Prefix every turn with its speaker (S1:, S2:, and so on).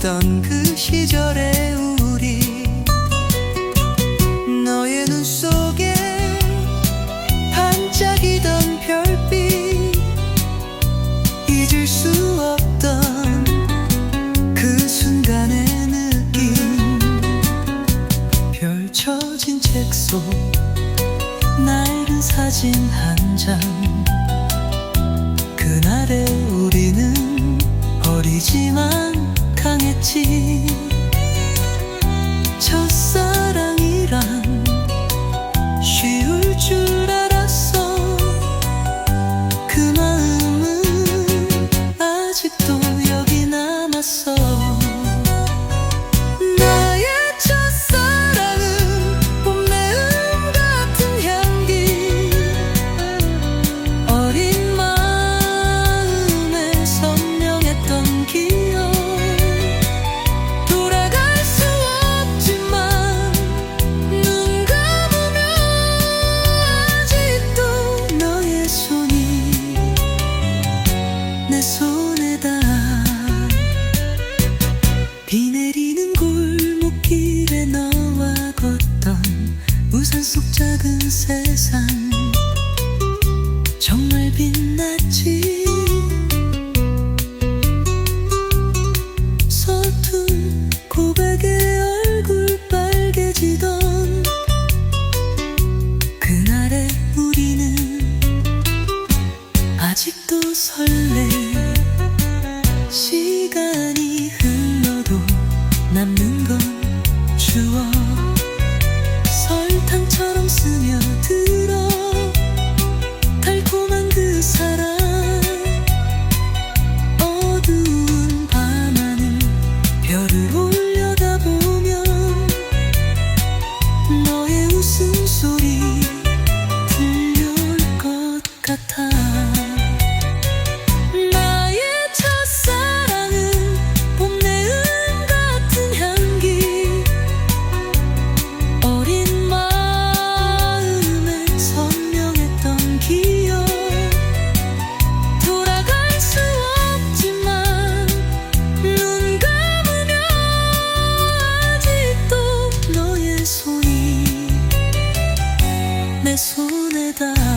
S1: 있던 그 시절의 우리. 너의 눈 속에 반짝이던 별빛. 잊을 수 없던 그 순간의 느낌. 펼쳐진 책 속 낡은 사진 한 장. 그날의 세상 정말 빛났지? 서툰 고백에 얼굴 빨개지던 그날의 우리는 아직도 설레 시간이 흘러 나의 첫사랑은 봄내음 같은 향기. 어린 마음에 선명했던 기억. 돌아갈 수 없지만 눈 감으면 아직도 너의 손이 내 손에다.